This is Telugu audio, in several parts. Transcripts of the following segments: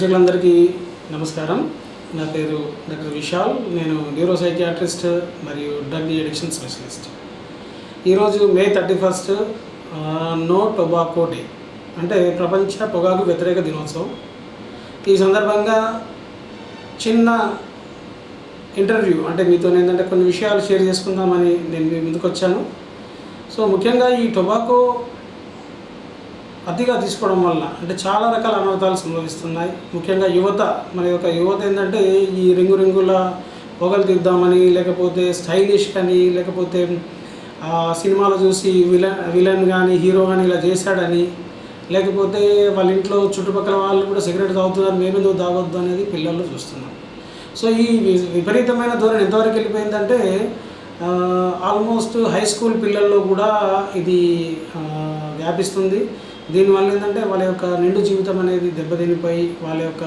ప్రేక్షకులందరికీ నమస్కారం. నా పేరు డాక్టర్ విశాల్. నేను న్యూరో సైకియాట్రిస్ట్ మరియు డ్రగ్ ఎడిక్షన్ స్పెషలిస్ట్. ఈరోజు May thirty first no tobacco day అంటే ప్రపంచ పొగాకు వ్యతిరేక దినోత్సవం. ఈ సందర్భంగా చిన్న ఇంటర్వ్యూ అంటే మీతో ఏంటంటే కొన్ని విషయాలు షేర్ చేసుకుందామని నేను మీ ముందుకు వచ్చాను సో ముఖ్యంగా ఈ టొబాకో అతిగా తీసుకోవడం వల్ల అంటే చాలా రకాల అనర్థాలు సంభవిస్తున్నాయి. ముఖ్యంగా యువత మన యొక్క యువత ఏంటంటే ఈ రింగు రింగుల పొగలు తీద్దామని లేకపోతే స్టైలిష్ కానీ లేకపోతే సినిమాలు చూసి విలన్ విలన్ కానీ హీరో కానీ ఇలా చేశాడని లేకపోతే వాళ్ళ ఇంట్లో చుట్టుపక్కల వాళ్ళు కూడా సిగరెట్ తాగుతున్నారు మేమెందుకు తాగొద్దు అనేది పిల్లల్లో చూస్తున్నాం సో ఈ విపరీతమైన ధోరణి ఎంతవరకు వెళ్ళిపోయిందంటే ఆల్మోస్ట్ హై స్కూల్ పిల్లల్లో కూడా ఇది వ్యాపిస్తుంది. దీనివల్ల ఏంటంటే వాళ్ళ యొక్క నిండు జీవితం అనేది దెబ్బతినిపోయి వాళ్ళ యొక్క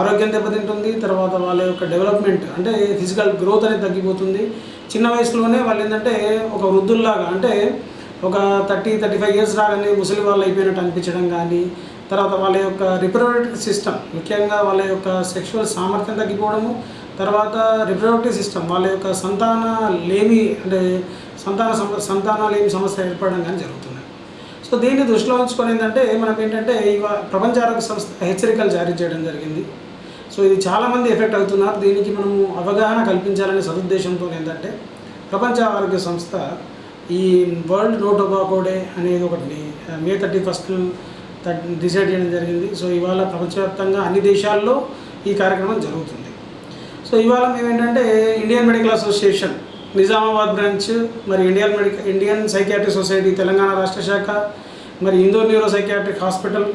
ఆరోగ్యం దెబ్బతింటుంది తర్వాత వాళ్ళ యొక్క డెవలప్మెంట్ అంటే ఫిజికల్ గ్రోత్ అనేది తగ్గిపోతుంది. చిన్న వయసులోనే వాళ్ళు ఏంటంటే ఒక వృద్ధుల్లాగా అంటే ఒక థర్టీ థర్టీ ఫైవ్ ఇయర్స్ రాగానే ముసలి వాళ్ళు అయిపోయినట్టు అనిపించడం కానీ తర్వాత వాళ్ళ యొక్క రిప్రొడక్టివ్ సిస్టమ్ ముఖ్యంగా వాళ్ళ యొక్క సెక్షువల్ సామర్థ్యం తగ్గిపోవడము తర్వాత రిప్రొడక్టివ్ సిస్టమ్ వాళ్ళ యొక్క సంతాన లేమి అంటే సంతాన సమ సంతాన లేమి సమస్య ఏర్పడడం కానీ జరుగుతుంది. సో దీన్ని దృష్టిలో ఉంచుకొని ఏంటంటే మనకు ఏంటంటే ఇవ ప్రపంచ ఆరోగ్య సంస్థ హెచ్చరికలు జారీ చేయడం జరిగింది. సో ఇది చాలామంది ఎఫెక్ట్ అవుతున్నారు. దీనికి మనము అవగాహన కల్పించాలనే సదుద్దేశంతో ఏంటంటే ప్రపంచ ఆరోగ్య సంస్థ ఈ వరల్డ్ నో టొబాకో డే అనేది ఒకటి మే థర్టీ ఫస్ట్ డిసైడ్ చేయడం జరిగింది. సో ఇవాళ ప్రపంచవ్యాప్తంగా అన్ని దేశాల్లో ఈ కార్యక్రమం జరుగుతుంది. సో ఇవాళ మేము ఏంటంటే Indian medical association Nizamabad branch మరి Indian medical Indian psychiatric society Telangana రాష్ట్ర శాఖ మరి Indore neuro psychiatric hospital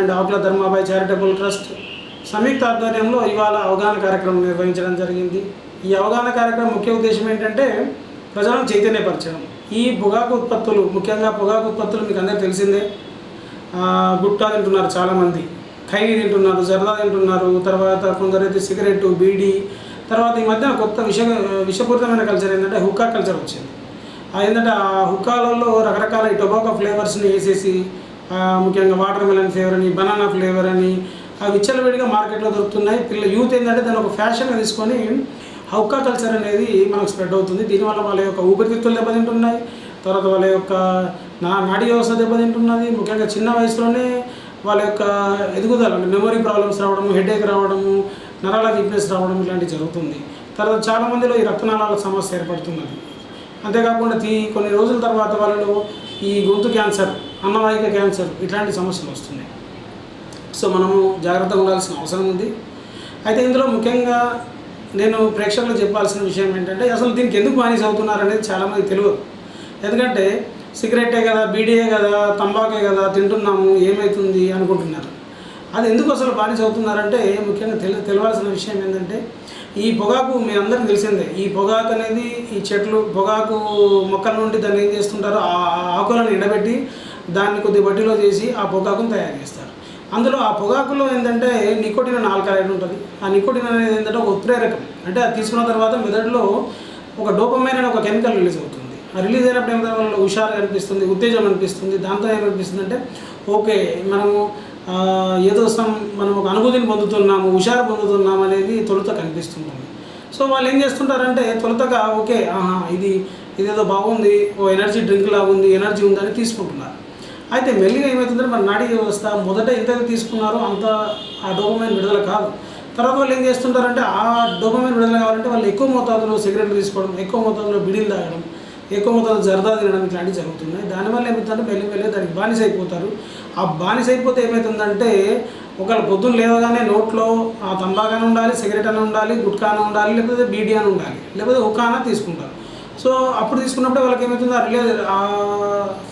and Akula Dharmabai charitable trust. సంయుక్త ఆధ్వర్యంలో ఇవాళ అవగాహన కార్యక్రమం నిర్వహించడం జరిగింది. ఈ అవగాహన కార్యక్రమం ముఖ్య ఉద్దేశం ఏంటంటే ప్రజలను చైతన్యపరచడం. ఈ పొగాకు ఉత్పత్తులు ముఖ్యంగా పొగాకు ఉత్పత్తులు మీకు అందరికీ తెలిసిందే. గుట్టా తింటున్నారు చాలామంది. ఖైనీ తింటున్నారు జర్దా తింటున్నారు తర్వాత కొందరైతే సిగరెట్ బీడీ తర్వాత ఈ మధ్యన కొత్త విష విషపూరితమైన కల్చర్ ఏంటంటే హుక్కా కల్చర్ వచ్చింది. ఏంటంటే ఆ హుక్కాలలో రకరకాల ఈ టొబాకో ఫ్లేవర్స్ని వేసేసి ముఖ్యంగా వాటర్ మెలన్ ఫ్లేవర్ అని బనానా ఫ్లేవర్ అని అవి విచ్చలవిడిగా మార్కెట్లో దొరుకుతున్నాయి. పిల్లల యూత్ ఏంటంటే దాన్ని ఒక ఫ్యాషన్గా తీసుకొని హౌకా కల్చర్ అనేది మనకు స్ప్రెడ్ అవుతుంది. దీనివల్ల వాళ్ళ యొక్క ఊపిరితిత్తులు దెబ్బతింటున్నాయి. తర్వాత వాళ్ళ యొక్క నా నాడీ వ్యవస్థ దెబ్బతింటున్నది. ముఖ్యంగా చిన్న వయసులోనే వాళ్ళ యొక్క ఎదుగుదల మెమరీ ప్రాబ్లమ్స్ రావడము హెడేక్ రావడము నరాల వీక్నెస్ రావడం ఇలాంటివి జరుగుతుంది. తర్వాత చాలామందిలో ఈ రక్తనాళాల సమస్య ఏర్పడుతున్నది. అంతేకాకుండా తీ కొన్ని రోజుల తర్వాత వాళ్ళలో ఈ గొంతు క్యాన్సర్ అన్నవాహిక క్యాన్సర్ ఇట్లాంటి సమస్యలు వస్తున్నాయి. సో మనము జాగ్రత్తగా ఉండాల్సిన అవసరం ఉంది. అయితే ఇందులో ముఖ్యంగా నేను ప్రేక్షకులకు చెప్పాల్సిన విషయం ఏంటంటే అసలు దీనికి ఎందుకు బానిస అవుతున్నారు అనేది చాలామంది తెలియదు. ఎందుకంటే సిగరెటే కదా బీడీయే కదా తంబాకే కదా తింటున్నాము ఏమవుతుంది అనుకుంటున్నారు. అది ఎందుకు అసలు బానిస అవుతున్నారంటే ముఖ్యంగా తెలి తెలవాల్సిన విషయం ఏంటంటే ఈ పొగాకు మీ అందరికీ తెలిసిందే ఈ పొగాకు అనేది ఈ చెట్లు పొగాకు మొక్కల నుండి దాన్ని ఏం చేస్తుంటారో ఆ ఆకులను ఎండబెట్టి దాన్ని కొద్ది బట్టిలో చేసి ఆ పొగాకును తయారు చేస్తారు. అందులో ఆ పొగాకులో ఏంటంటే నికోటిన్ అని ఆల్కలైడ్ ఉంటుంది. ఆ నికోటిన్ అనేది ఏంటంటే ఒక ఉత్ప్రేరకం. అంటే అది తీసుకున్న తర్వాత మెదడులో ఒక డోపమైన అనే ఒక కెమికల్ రిలీజ్ అవుతుంది. ఆ రిలీజ్ అయినప్పుడు ఏమైనా వాళ్ళు హుషారు అనిపిస్తుంది ఉత్తేజం అనిపిస్తుంది దాంతో ఏమనిపిస్తుంది అంటే ఓకే మనము ఏదో సం మనం ఒక అనుభూతిని పొందుతున్నాము హుషారు పొందుతున్నాము అనేది తొలుత కనిపిస్తుంటుంది. సో వాళ్ళు ఏం చేస్తుంటారంటే తొలుతగా ఓకే ఆహా ఇది ఇదేదో బాగుంది ఓ ఎనర్జీ డ్రింక్ లాగా ఉంది ఎనర్జీ ఉందని తీసుకుంటున్నారు. అయితే మెల్లిగా ఏమవుతుందంటే మన నాడీ వ్యవస్థ మొదట ఎంత తీసుకున్నారో అంత ఆ డోపమైన్ విడుదల కాదు. తర్వాత వాళ్ళు ఏం చేస్తుంటారంటే ఆ డోపమైన్ విడుదల కావాలంటే వాళ్ళు ఎక్కువ మోతాదులో సిగరెట్లు తీసుకోవడం ఎక్కువ మోతాదులో బిడీలు తాగడం ఎక్కువ మోతాదు జర్దా తినడం ఇట్లాంటివి జరుగుతున్నాయి. దానివల్ల ఏమవుతుందంటే మెల్లి మెల్లి దానికి బానిస అయిపోతారు. ఆ బానిస అయిపోతే ఏమవుతుందంటే ఒకవేళ పొద్దున్న లేవగానే నోట్లో ఆ తంబాకాన ఉండాలి సిగరెట్ అని ఉండాలి గుట్కాన ఉండాలి లేకపోతే బీడీ అని ఉండాలి లేకపోతే హుక్కాన తీసుకుంటారు. సో అప్పుడు తీసుకున్నప్పుడు వాళ్ళకి ఏమవుతుంది ఆ రిలే ఆ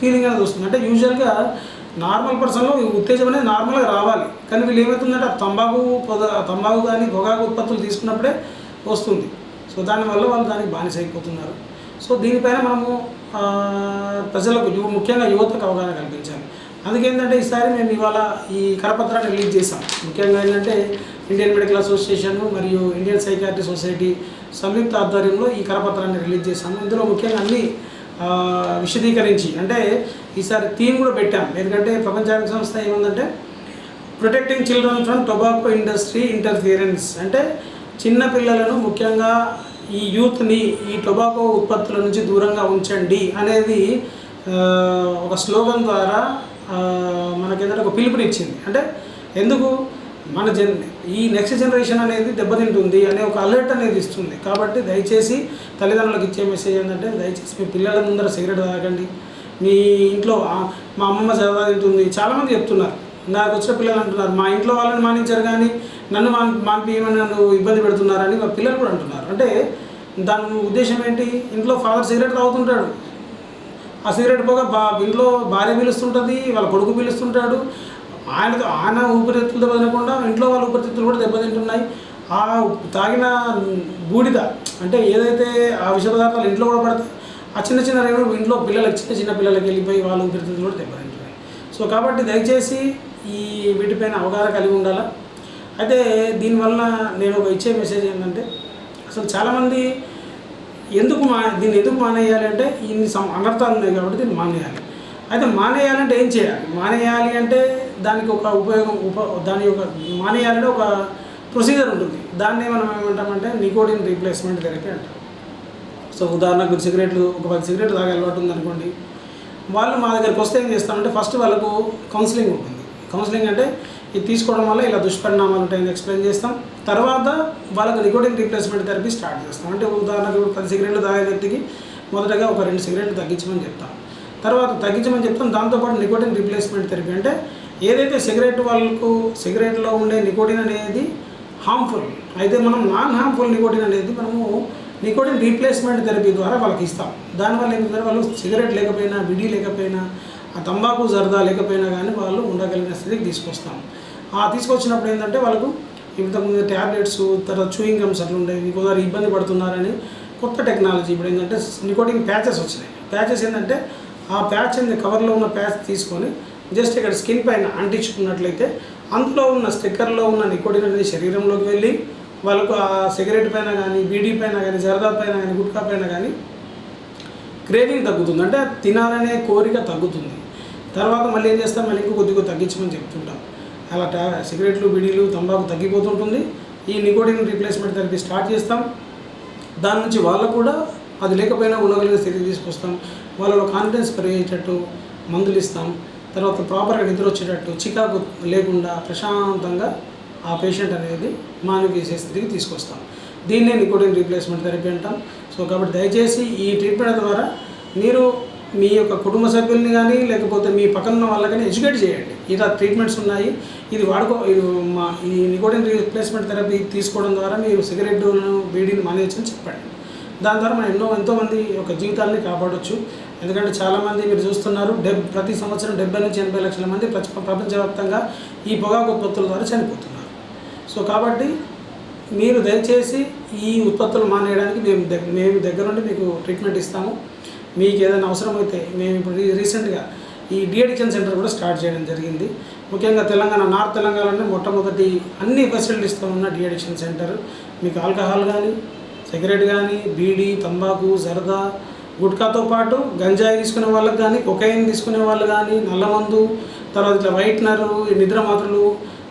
ఫీలింగ్ అనేది వస్తుంది. అంటే యూజువల్గా నార్మల్ పర్సన్లో ఉత్తేజం అనేది నార్మల్గా రావాలి. కానీ వీళ్ళు ఏమవుతుందంటే ఆ తంబాకు పొద తంబాకు కానీ పొగాకు ఉత్పత్తులు తీసుకున్నప్పుడే వస్తుంది. సో దానివల్ల వాళ్ళు దానికి బానిస అయిపోతున్నారు. సో దీనిపైన మనము ప్రజలకు యువ ముఖ్యంగా యువతకు అవగాహన కల్పించాలి. అందుకేంటంటే ఈసారి మేము ఇవాళ ఈ కరపత్రాన్ని రిలీజ్ చేసాం ముఖ్యంగా ఏంటంటే ఇండియన్ మెడికల్ అసోసియేషన్ మరియు ఇండియన్ సైకాట్రీ సొసైటీ సంయుక్త ఆధ్వర్యంలో ఈ కరపత్రాన్ని రిలీజ్ చేశాము. ఇందులో ముఖ్యంగా అన్ని విశదీకరించి అంటే ఈసారి థీమ్ కూడా పెట్టాం. ఎందుకంటే ప్రపంచ ఆరోగ్య సంస్థ ఏముందంటే protecting children from tobacco industry interference. అంటే చిన్న పిల్లలను ముఖ్యంగా ఈ యూత్ని ఈ టొబాకో ఉత్పత్తుల నుంచి దూరంగా ఉంచండి అనేది ఒక స్లోగన్ ద్వారా మనకి మనకేంటంటే ఒక పిలుపునిచ్చింది. అంటే ఎందుకు? మన జన్ ఈ నెక్స్ట్ జనరేషన్ అనేది దెబ్బతింటుంది అనే ఒక అలర్ట్ అనేది ఇస్తుంది. కాబట్టి దయచేసి తల్లిదండ్రులకు ఇచ్చే మెసేజ్ ఏంటంటే దయచేసి మీ పిల్లల ముందర సిగరెట్ తాగండి. మీ ఇంట్లో మా అమ్మమ్మ చదవాలింటుంది తింటుంది. చాలామంది చెప్తున్నారు. నాకు వచ్చిన పిల్లలు అంటున్నారు మా ఇంట్లో వాళ్ళని మానించారు కానీ నన్ను మాన్ మాన్పియమని నన్ను ఇబ్బంది పెడుతున్నారని మా పిల్లలు కూడా అంటున్నారు. అంటే దాని ఉద్దేశం ఏంటి? ఇంట్లో ఫాదర్ సిగరెట్ తాగుతుంటాడు. ఆ సిగరెట్ పోగా బా ఇంట్లో భార్య పిలుస్తుంటుంది వాళ్ళ కొడుకు పిలుస్తుంటాడు. ఆయనతో ఆయన ఊపిరితిత్తులు దెబ్బతినకుండా ఇంట్లో వాళ్ళ ఊపిరితిత్తులు కూడా దెబ్బతింటున్నాయి. ఆ తాగిన బూడిద అంటే ఏదైతే ఆ విష పదార్థాలు ఇంట్లో కూడా పడతాయి ఆ చిన్న చిన్న రేణువులు ఇంట్లో పిల్లలకి చిన్న చిన్న పిల్లలకి వెళ్ళిపోయి వాళ్ళ ఊపిరితిత్తులు కూడా దెబ్బతింటున్నాయి. సో కాబట్టి దయచేసి ఈ వీటిపైన అవగాహన కలిగి ఉండాలా? అయితే దీనివల్ల నేను ఒక ఇచ్చే మెసేజ్ ఏంటంటే అసలు చాలామంది ఎందుకు మా దీన్ని ఎందుకు మానేయాలి అంటే ఇన్ని అనర్థాలు ఉన్నాయి కాబట్టి దీన్ని మానేయాలి. అయితే మానేయాలంటే ఏం చేయాలి? మానేయాలి అంటే దానికి ఒక ఉపయోగం ఉప దాని యొక్క మానేయాలంటే ఒక ప్రొసీజర్ ఉంటుంది. దాన్ని మనం ఏమంటామంటే నికోటిన్ రీప్లేస్మెంట్ థెరపీ అంటాం. సో ఉదాహరణకు సిగరెట్లు ఒక పది సిగరెట్లు తాగే అలవాటు ఉందనుకోండి వాళ్ళు మా దగ్గరికి వస్తే ఏం చేస్తామంటే ఫస్ట్ వాళ్ళకు కౌన్సిలింగ్ ఉంటుంది. కౌన్సిలింగ్ అంటే ఇది తీసుకోవడం వల్ల ఇలా దుష్పరిణామాలు ఉంటాయని ఎక్స్ప్లెయిన్ చేస్తాం. తర్వాత వాళ్ళకి నికోటిన్ రీప్లేస్మెంట్ థెరపీ స్టార్ట్ చేస్తాం. అంటే ఉదాహరణకు ఇప్పుడు పది సిగరెట్లు తాగే వ్యక్తికి మొదటగా ఒక రెండు సిగరెట్లు తగ్గించమని చెప్తాం. తర్వాత తగ్గించమని చెప్తాం. దాంతోపాటు నికోటిన్ రీప్లేస్మెంట్ థెరపీ అంటే ఏదైతే సిగరెట్ వాళ్ళకు సిగరెట్లో ఉండే నికోటిన్ అనేది హార్మ్ఫుల్ అయితే మనం నాన్ హార్మ్ఫుల్ నికోటిన్ అనేది మనము నికోటిన్ రీప్లేస్మెంట్ థెరపీ ద్వారా వాళ్ళకి ఇస్తాం. దానివల్ల ఏంటంటే వాళ్ళు సిగరెట్ లేకపోయినా బిడి లేకపోయినా ఆ తంబాకు జర్దా లేకపోయినా కానీ వాళ్ళు ఉండగలిగిన స్థితికి తీసుకొస్తాం. తీసుకొచ్చినప్పుడు ఏంటంటే వాళ్ళకు ఇంతకుముందు ట్యాబ్లెట్స్ తర్వాత చూయింగ్ గమ్స్ అట్లా ఉండేవి. కొందరు ఇబ్బంది పడుతున్నారని కొత్త టెక్నాలజీ ఇప్పుడు ఏంటంటే నికోటింగ్ ప్యాచెస్ వచ్చినాయి. ప్యాచెస్ ఏంటంటే ఆ ప్యాచ్ అనేది కవర్లో ఉన్న ప్యాచ్ తీసుకొని జస్ట్ ఇక్కడ స్కిన్ పైన అంటించుకున్నట్లయితే అందులో ఉన్న స్టిక్కర్లో ఉన్న నికోటిన్ అనేది శరీరంలోకి వెళ్ళి వాళ్ళకు ఆ సిగరెట్ పైన కానీ బీడీ పైన కానీ జరదా పైన కానీ గుట్కా పైన కానీ క్రేవింగ్ తగ్గుతుంది. అంటే తినాలనే కోరిక తగ్గుతుంది. తర్వాత మళ్ళీ ఏం చేస్తాం? మళ్ళీ ఇంకో కొద్దిగా తగ్గించమని చెప్తుంటాం. అలా టా సిగరెట్లు బిడీలు తంబాకు తగ్గిపోతుంటుంది. ఈ నికోటిన్ రీప్లేస్మెంట్ థెరపీ స్టార్ట్ చేస్తాం. దాని నుంచి వాళ్ళకు కూడా అది లేకపోయినా ఉండగలిగే స్థితికి తీసుకొస్తాం. వాళ్ళలో కాన్ఫిడెన్స్ పెరిగేటట్టు మందులు ఇస్తాం. తర్వాత ప్రాపర్గా నిద్ర వచ్చేటట్టు చికాకు లేకుండా ప్రశాంతంగా ఆ పేషెంట్ అనేది మానవీయ స్థితికి తీసుకొస్తాం. దీన్నే నికోటిన్ రీప్లేస్మెంట్ థెరపీ అంటాం. సో కాబట్టి దయచేసి ఈ ట్రీట్మెంట్ ద్వారా మీరు మీ యొక్క కుటుంబ సభ్యుల్ని కానీ లేకపోతే మీ పక్కన ఉన్న వాళ్ళకని ఎడ్యుకేట్ చేయండి. ఇలా ట్రీట్మెంట్స్ ఉన్నాయి. ఇది వాడుకో ఇది మా ఈ నికోటిన్ రీప్లేస్మెంట్ థెరపీ తీసుకోవడం ద్వారా మీరు సిగరెట్ను బీడీని మానేయచ్చని చెప్పండి. దాని ద్వారా మనం ఎన్నో ఎంతోమంది యొక్క జీవితాలని కాపాడొచ్చు. ఎందుకంటే చాలామంది మీరు చూస్తున్నారు డెబ్ ప్రతి సంవత్సరం డెబ్బై నుంచి ఎనభై లక్షల మంది ప్రపంచవ్యాప్తంగా ఈ పొగాకు ఉత్పత్తుల ద్వారా చనిపోతున్నారు. సో కాబట్టి మీరు దయచేసి ఈ ఉత్పత్తులు మానేయడానికి మేము దగ్గ మేము దగ్గరుండి మీకు ట్రీట్మెంట్ ఇస్తాము. మీకు ఏదైనా అవసరమైతే మేము ఇప్పుడు రీసెంట్గా ఈ డిఎడిక్షన్ సెంటర్ కూడా స్టార్ట్ చేయడం జరిగింది. ముఖ్యంగా తెలంగాణ నార్త్ తెలంగాణలో మొట్టమొదటి అన్ని ఫెసిలిటీస్తో ఉన్న డిఎడిక్షన్ సెంటర్. మీకు ఆల్కహాల్ కానీ సిగరెట్ కానీ బీడీ తంబాకు జరదా గుట్కాతో పాటు గంజాయి తీసుకునే వాళ్ళకి కానీ కొకైన్ తీసుకునే వాళ్ళు కానీ నల్లమందు తర్వాత ఇట్లా వైట్నరు ఈ నిద్ర మాత్రలు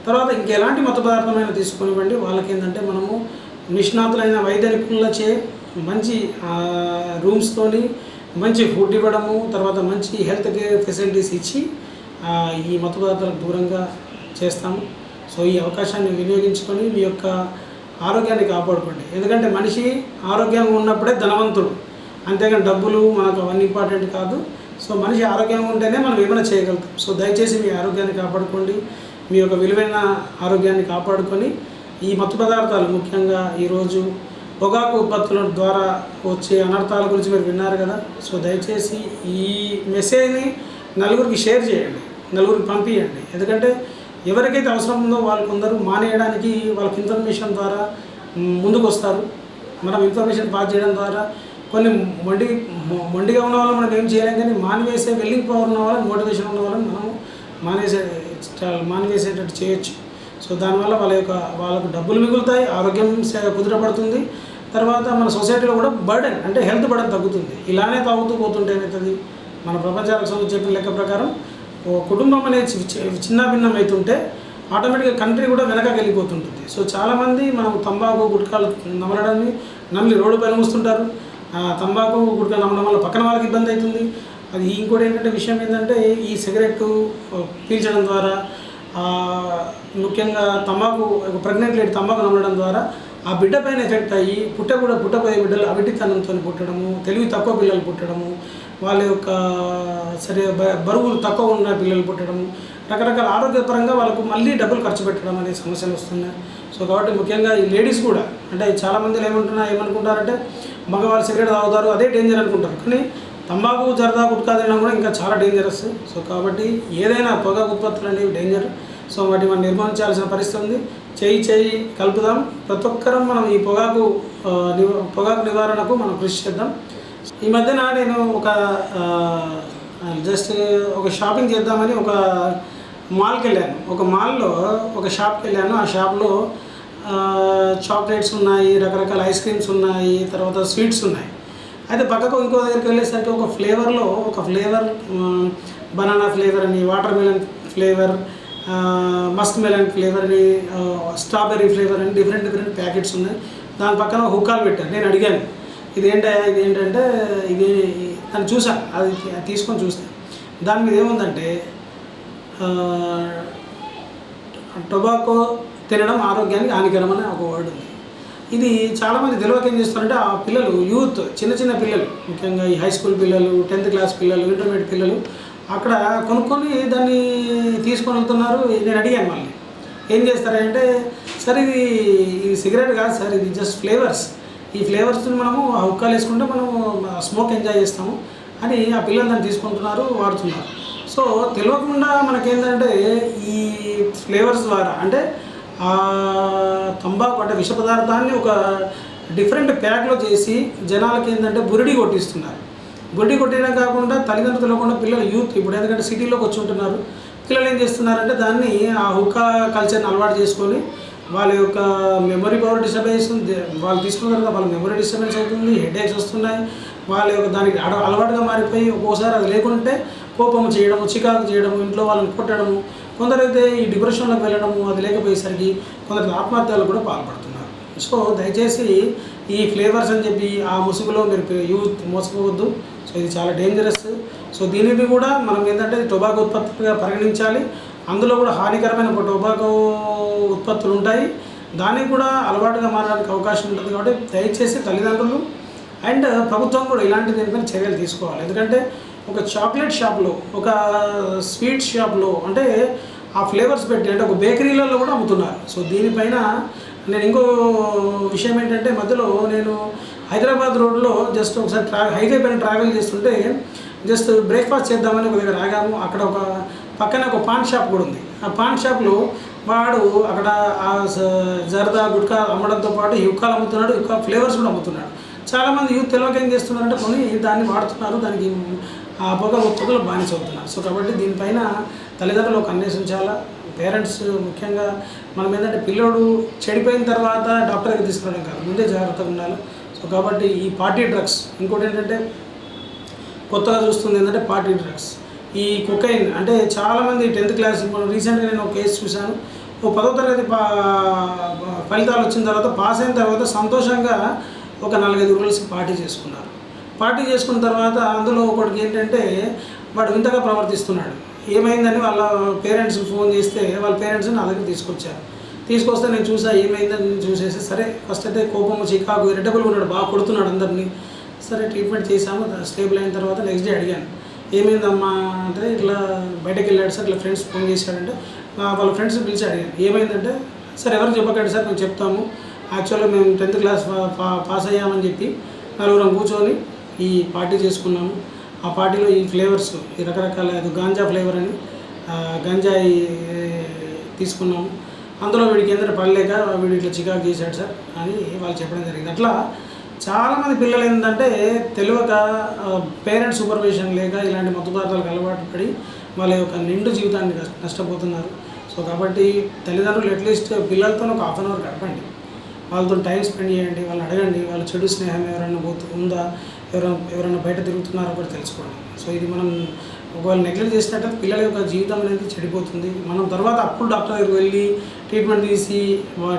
తర్వాత ఇంకెలాంటి మత పదార్థమైన తీసుకునివ్వండి. వాళ్ళకి ఏంటంటే మనము నిష్ణాతులైన వైద్య నిపుణులచే మంచి రూమ్స్తోని మంచి ఫుడ్ ఇవ్వడము తర్వాత మంచి హెల్త్ కేర్ ఫెసిలిటీస్ ఇచ్చి ఈ మత్తు పదార్థాలకు దూరంగా చేస్తాము. సో ఈ అవకాశాన్ని వినియోగించుకొని మీ యొక్క ఆరోగ్యాన్ని కాపాడుకోండి. ఎందుకంటే మనిషి ఆరోగ్యంగా ఉన్నప్పుడే ధనవంతుడు. అంతేగాని డబ్బులు మనకు అవన్నీ ఇంపార్టెంట్ కాదు. సో మనిషి ఆరోగ్యంగా ఉంటేనే మనం ఏమైనా చేయగలుగుతాం. సో దయచేసి మీ ఆరోగ్యాన్ని కాపాడుకోండి. మీ యొక్క విలువైన ఆరోగ్యాన్ని కాపాడుకొని ఈ మత్తు పదార్థాలు ముఖ్యంగా ఈరోజు పొగాకు ఉత్పత్తుల ద్వారా వచ్చే అనర్థాల గురించి మీరు విన్నారు కదా. సో దయచేసి ఈ మెసేజ్ని నలుగురికి షేర్ చేయండి. నలుగురికి పంపించండి ఎందుకంటే ఎవరికైతే అవసరం ఉందో వాళ్ళు కొందరు మానేయడానికి వాళ్ళకి ఇన్ఫర్మేషన్ ద్వారా ముందుకు వస్తారు మనం ఇన్ఫర్మేషన్ పాస్ చేయడం ద్వారా కొన్ని మొండి మొండిగా ఉన్న వాళ్ళని మనం ఏం చేయలేం కానీ మానివేసే వెళ్ళింగ్ పవర్ ఉన్న వాళ్ళని మోటివేషన్ ఉన్న వాళ్ళని మనం మానేసే మానివేసేటట్టు చేయొచ్చు. సో దానివల్ల వాళ్ళ యొక్క వాళ్ళకు డబ్బులు మిగులుతాయి ఆరోగ్యం కుదిరపడుతుంది కుదురపడుతుంది తర్వాత మన సొసైటీలో కూడా బర్డెన్ అంటే హెల్త్ బర్డెన్ తగ్గుతుంది. ఇలానే తాగుతూ పోతుంటే ఏమవుతుంది మన ప్రపంచాలకు సంబంధించి చెప్పిన లెక్క ప్రకారం ఓ కుటుంబం అనేది చి- చి- అవుతుంటే ఆటోమేటిక్గా కంట్రీ కూడా వెనకకి వెళ్ళిపోతుంటుంది. సో చాలామంది మనం తంబాకు గుట్కాలు నమలడాన్ని నమ్మి రోడ్డు పైన మూస్తుంటారు ఆ తంబాకు గుట్కాలు నమ్మడం వల్ల పక్కన వాళ్ళకి ఇబ్బంది అవుతుంది. అది ఇంకోటి ఏంటంటే విషయం ఏంటంటే ఈ సిగరెట్ పీల్చడం ద్వారా ముఖ్యంగా తంబాకు ప్రెగ్నెంట్ లేడీ తంబాకు నమ్మడం ద్వారా ఆ బిడ్డ పైన ఎఫెక్ట్ అయ్యి పుట్ట కూడా పుట్టపోయే బిడ్డలు అవిటితనంతో పుట్టడము తెలివి తక్కువ పిల్లలు పుట్టడము వాళ్ళ యొక్క సరే బరువులు తక్కువ ఉన్న పిల్లలు పుట్టడము రకరకాల ఆరోగ్యపరంగా వాళ్ళకు మళ్ళీ డబ్బులు ఖర్చు పెట్టడం అనే సమస్యలు వస్తున్నాయి. సో కాబట్టి ముఖ్యంగా ఈ లేడీస్ కూడా అంటే చాలామంది ఏమంటున్నా ఏమనుకుంటారంటే మగవాళ్ళు సిగరెట్ తాగుతారు అదే డేంజర్ అనుకుంటారు. కానీ తంబాకు జరదా గుట్కా తినడం కూడా ఇంకా చాలా డేంజరస్ సో కాబట్టి ఏదైనా పొగ ఉత్పత్తులు అనేవి డేంజర్ సో వాటి మనం నిర్వహించాల్సిన పరిస్థితి ఉంది. చేయి చేయి కలుపుదాం. ప్రతి ఒక్కరం మనం ఈ పొగాకు పొగాకు నివారణకు మనం కృషి చేద్దాం. ఈ మధ్యన నేను ఒక జస్ట్ ఒక షాపింగ్ చేద్దామని ఒక మాల్కి వెళ్ళాను ఒక మాల్లో ఒక షాప్కి వెళ్ళాను ఆ షాప్లో చాక్లెట్స్ ఉన్నాయి రకరకాల ఐస్ క్రీమ్స్ ఉన్నాయి తర్వాత స్వీట్స్ ఉన్నాయి. అయితే పక్కకు ఇంకో దగ్గరికి వెళ్ళేసరికి ఒక ఫ్లేవర్లో ఒక ఫ్లేవర్ బనానా ఫ్లేవర్ అని water melon flavour musk melon flavour అని స్ట్రాబెర్రీ ఫ్లేవర్ అని డిఫరెంట్ డిఫరెంట్ ప్యాకెట్స్ ఉన్నాయి. దాని పక్కన హుక్కాలు పెట్టారు. నేను అడిగాను ఇది ఇదేంటంటే ఇది ఏంటంటే ఇది దాన్ని చూసాను అది తీసుకొని చూస్తాను దాని మీద ఏముందంటే టొబాకో తినడం ఆరోగ్యానికి హానికరం అని ఒక వర్డ్ ఉంది. ఇది చాలామంది తెలియక ఏం చేస్తారంటే ఆ పిల్లలు యూత్ చిన్న చిన్న పిల్లలు ముఖ్యంగా ఈ హై స్కూల్ పిల్లలు టెన్త్ క్లాస్ పిల్లలు ఇంటర్మీడియట్ పిల్లలు అక్కడ కొనుక్కొని దాన్ని తీసుకొని వెళ్తున్నారు. నేను అడిగాను మళ్ళీ. ఏం చేస్తారంటే సార్ ఇది ఇది సిగరెట్ కాదు సార్ ఇది జస్ట్ ఫ్లేవర్స్. ఈ ఫ్లేవర్స్ మనము ఆ హుక్కాలు వేసుకుంటే మనము స్మోక్ ఎంజాయ్ చేస్తాము అని ఆ పిల్లలు దాన్ని తీసుకుంటున్నారు వాడుతున్నారు. సో తెలియకుండా మనకేంటంటే ఈ ఫ్లేవర్స్ ద్వారా అంటే తంబాకు అంటే విష పదార్థాన్ని ఒక డిఫరెంట్ ప్యాక్లో చేసి జనాలకి ఏంటంటే బురిడి కొట్టిస్తున్నారు. గొడ్డి కొట్టడం కాకుండా తల్లిదండ్రులు తెలియకుండా పిల్లలు యూత్ ఇప్పుడు ఎందుకంటే సిటీలోకి వచ్చి ఉంటున్నారు. పిల్లలు ఏం చేస్తున్నారంటే దాన్ని ఆ హుకా కల్చర్ని అలవాటు చేసుకొని వాళ్ళ యొక్క మెమరీ పవర్ డిస్టర్బెన్స్ వాళ్ళు తీసుకున్న తర్వాత వాళ్ళ మెమరీ డిస్టర్బెన్స్ అవుతుంది హెడేక్స్ వస్తున్నాయి. వాళ్ళ యొక్క దానికి అడ- అలవాటుగా మారిపోయి ఒక్కోసారి అది లేకుంటే కోపం చేయడము చికాకు చేయడము ఇంట్లో వాళ్ళని కొట్టడము కొందరైతే ఈ డిప్రెషన్లోకి వెళ్ళడము అది లేకపోయేసరికి కొందరు ఆత్మహత్యలు కూడా పాల్పడుతున్నారు. సో దయచేసి ఈ ఫ్లేవర్స్ అని చెప్పి ఆ ముసుగులో మీరు యూత్ మోసపోవద్దు. సో ఇది చాలా డేంజరస్ సో దీనిని కూడా మనం ఏంటంటే టొబాకో ఉత్పత్తులుగా పరిగణించాలి. అందులో కూడా హానికరమైన ఒక టొబాకో ఉత్పత్తులు ఉంటాయి. దానికి కూడా అలవాటుగా మారడానికి అవకాశం ఉంటుంది కాబట్టి దయచేసి తల్లిదండ్రులు అండ్ ప్రభుత్వం కూడా ఇలాంటి దీనిపైన చర్యలు తీసుకోవాలి. ఎందుకంటే ఒక చాక్లెట్ షాప్లో ఒక స్వీట్ షాప్లో అంటే ఆ ఫ్లేవర్స్ పెట్టి అంటే ఒక బేకరీలలో కూడా అమ్ముతున్నారు. సో దీనిపైన నేను ఇంకో విషయం ఏంటంటే మధ్యలో నేను హైదరాబాద్ రోడ్లో జస్ట్ ఒకసారి ట్రా హైవే పైన ట్రావెల్ చేస్తుంటే జస్ట్ బ్రేక్ఫాస్ట్ చేద్దామని ఒక దగ్గర ఆగాము. అక్కడ ఒక పక్కన ఒక పాన్ షాప్ కూడా ఉంది. ఆ పాన్ షాప్లో వాడు అక్కడ ఆ జర్దా గుట్కా అమ్మడంతో పాటు యుక్కాలు అమ్ముతున్నాడు యుక్కా ఫ్లేవర్స్ కూడా అమ్ముతున్నాడు. చాలామంది యూత్ తెలియక ఏం చేస్తున్నారంటే కొన్ని దాన్ని వాడుతున్నారు దానికి ఆ పొగ ఉత్పత్తులు బానిస అవుతున్నారు. సో కాబట్టి దీనిపైన తల్లిదండ్రులు ఒక అన్వేషించాలా పేరెంట్స్ ముఖ్యంగా మనం ఏంటంటే పిల్లోడు చెడిపోయిన తర్వాత డాక్టర్కి తీసుకురావడం కాదు. ముందే జాగ్రత్తగా ఉండాలి. కాబట్టి ఈ పార్టీ డ్రగ్స్ ఇంకోటి ఏంటంటే కొత్తగా చూస్తుంది ఏంటంటే పార్టీ డ్రగ్స్. ఈ కొకైన్ అంటే చాలామంది టెన్త్ క్లాస్ ఇప్పుడు రీసెంట్గా నేను ఒక కేసు చూశాను. ఓ పదో తరగతి పా ఫలితాలు వచ్చిన తర్వాత పాస్ అయిన తర్వాత సంతోషంగా ఒక నాలుగైదు కలిసి పార్టీ చేసుకున్నారు. పార్టీ చేసుకున్న తర్వాత అందులో ఒకటికి ఏంటంటే వాడు వింతగా ప్రవర్తిస్తున్నాడు. ఏమైందని వాళ్ళ పేరెంట్స్ ఫోన్ చేస్తే వాళ్ళ పేరెంట్స్ నా దగ్గర తీసుకొచ్చారు. తీసుకొస్తే నేను చూసా ఏమైందని చూసేసి సరే ఫస్ట్ అయితే కోపము చికాకు ఇరిటబుల్గా ఉన్నాడు బాగా కొడుతున్నాడు అందరినీ. సరే ట్రీట్మెంట్ చేసాము స్టేబుల్ అయిన తర్వాత నెక్స్ట్ డే అడిగాను. ఏమైందమ్మా అంటే ఇట్లా బయటకు వెళ్ళాడు సార్ ఇట్లా ఫ్రెండ్స్ ఫోన్ చేశాడంటే వాళ్ళ ఫ్రెండ్స్ పిలిచి అడిగాను. ఏమైందంటే సార్ ఎవరు చెప్పకండి సార్ మేము చెప్తాము. యాక్చువల్గా మేము టెన్త్ క్లాస్ పాస్ అయ్యామని చెప్పి నలుగురం కూర్చొని ఈ పార్టీ చేసుకున్నాము. ఆ పార్టీలో ఈ ఫ్లేవర్స్ ఈ రకరకాల గాంజా ఫ్లేవర్ అని గంజాయి తీసుకున్నాము. అందులో వీడికి ఏంటంటే పడలేక వీడు ఇట్లా చికాకు చేశాడు సార్ అని వాళ్ళు చెప్పడం జరిగింది. అట్లా చాలామంది పిల్లలు ఏంటంటే తెలియక పేరెంట్స్ సూపర్విజన్ లేక ఇలాంటి మత్తు పదార్థాలకు అలవాటు పడి వాళ్ళ యొక్క నిండు జీవితాన్ని నష్టపోతున్నారు. సో కాబట్టి తల్లిదండ్రులు అట్లీస్ట్ పిల్లలతో ఒక హాఫ్ అన్ అవర్ గడపండి. వాళ్ళతో టైం స్పెండ్ చేయండి వాళ్ళని అడగండి వాళ్ళ చెడు స్నేహం ఎవరైనా పోతు ఉందా? ఎవరైనా ఎవరైనా బయట తిరుగుతున్నారో కూడా తెలుసుకోండి. సో ఇది మనం ఒకవేళ నెగ్లెక్ట్ చేసినట్లయితే పిల్లల యొక్క జీవితం అనేది చెడిపోతుంది. మనం తర్వాత అప్పుడు డాక్టర్ దగ్గరికి వెళ్ళి ట్రీట్మెంట్ తీసి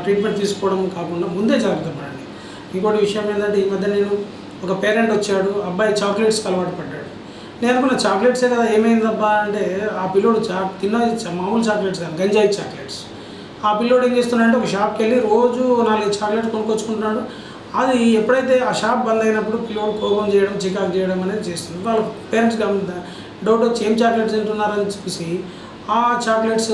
ట్రీట్మెంట్ తీసుకోవడం కాకుండా ముందే జాగ్రత్త పడండి. ఇంకోటి విషయం ఏంటంటే ఈ మధ్య నేను ఒక పేరెంట్ వచ్చాడు అబ్బాయి చాక్లెట్స్కి అలవాటు పడ్డాడు. నేను అనుకున్న చాక్లెట్సే కదా ఏమైందబ్బా అంటే ఆ పిల్లోడు చా తిన్న మామూలు చాక్లెట్స్ కాదు గంజాయి చాక్లెట్స్ ఆ పిల్లోడు ఏం చేస్తున్నాడంటే ఒక షాప్కి వెళ్ళి రోజు నాలుగు చాక్లెట్ కొనుక్కొచ్చుకుంటున్నాడు. అది ఎప్పుడైతే ఆ షాప్ బంద్ అయినప్పుడు పిల్లోడు కోపం చేయడం చికాకు చేయడం అనేది చేస్తుంది. వాళ్ళ పేరెంట్స్ గమనించ డౌట్ వచ్చి ఏం చాక్లెట్స్ తింటున్నారని చూసి ఆ చాక్లెట్స్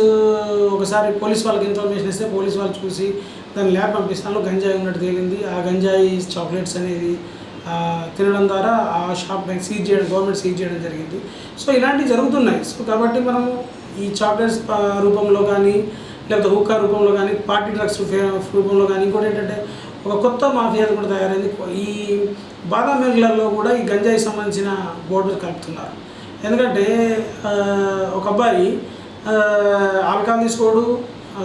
ఒకసారి పోలీస్ వాళ్ళకి ఇన్ఫర్మేషన్ ఇస్తే పోలీస్ వాళ్ళు చూసి దాన్ని ల్యాబ్ పంపిస్తాను గంజాయి ఉన్నట్టు తేలింది. ఆ గంజాయి చాక్లెట్స్ అనేది తినడం ద్వారా ఆ షాప్ బ్యాంక్ సీజ్ చేయడం గవర్నమెంట్ సీజ్ చేయడం జరిగింది. సో ఇలాంటివి జరుగుతున్నాయి. సో కాబట్టి మనము ఈ చాక్లెట్స్ రూపంలో కానీ లేకపోతే హుక్కా రూపంలో కానీ పార్టీ డ్రగ్స్ రూపంలో కానీ ఇంకోటి ఏంటంటే ఒక కొత్త మాఫియా కూడా తయారైంది. ఈ బాదాం మిల్లలో కూడా ఈ గంజాయి సంబంధించిన బోర్డర్ కలుపుతున్నారు. ఎందుకంటే ఒక అబ్బాయి ఆల్కహాల్ తీసుకోడు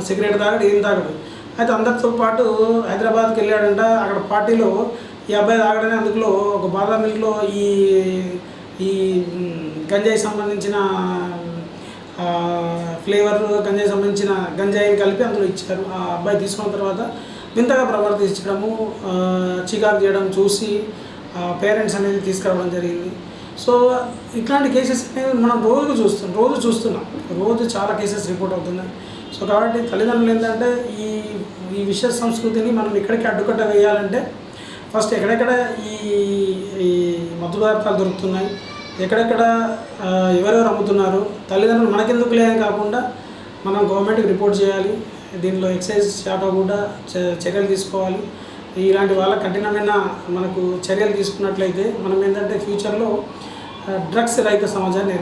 సిగరెట్ తాగడు ఏం తాగడు. అయితే అందరితో పాటు హైదరాబాద్కి వెళ్ళాడంట. అక్కడ పార్టీలో ఈ అబ్బాయి తాగడని అందులో ఒక బాదాం మిల్క్లో ఈ ఈ గంజాయి సంబంధించిన ఫ్లేవర్ గంజాయి సంబంధించిన గంజాయిని కలిపి అందులో ఇచ్చారు. ఆ అబ్బాయి తీసుకున్న తర్వాత వింతగా ప్రవర్తించడము చికాకు చేయడం చూసి పేరెంట్స్ అనేది తీసుకురావడం జరిగింది. సో ఇట్లాంటి కేసెస్ అనేవి మనం రోజు చూస్తున్నాం రోజు చూస్తున్నాం. రోజు చాలా కేసెస్ రిపోర్ట్ అవుతున్నాయి. సో కాబట్టి తల్లిదండ్రులు ఏంటంటే ఈ ఈ విషయ సంస్కృతిని మనం ఇక్కడికి అడ్డుకట్ట వేయాలంటే ఫస్ట్ ఎక్కడెక్కడ ఈ ఈ మత్తు పదార్థాలు దొరుకుతున్నాయి ఎక్కడెక్కడ ఎవరెవరు అమ్ముతున్నారు తల్లిదండ్రులు మనకెందుకు లేదని కాకుండా మనం గవర్నమెంట్కి రిపోర్ట్ చేయాలి దీనిలో ఎక్సైజ్ శాఖ కూడా చర్యలు తీసుకోవాలి. ఇలాంటి వాళ్ళ కఠినమైన మనకు చర్యలు తీసుకున్నట్లయితే మనం ఏంటంటే ఫ్యూచర్లో డ్రగ్స్ రహిత సమాజాన్ని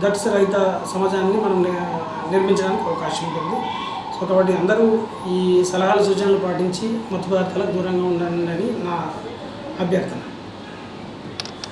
డ్రగ్స్ రహిత సమాజాన్ని మనం నిర్మించడానికి అవకాశం ఉంటుంది. సో కాబట్టి అందరూ ఈ సలహాలు సూచనలు పాటించి మత్తు పదార్థాలకు దూరంగా ఉండండి అని నా అభ్యర్థన.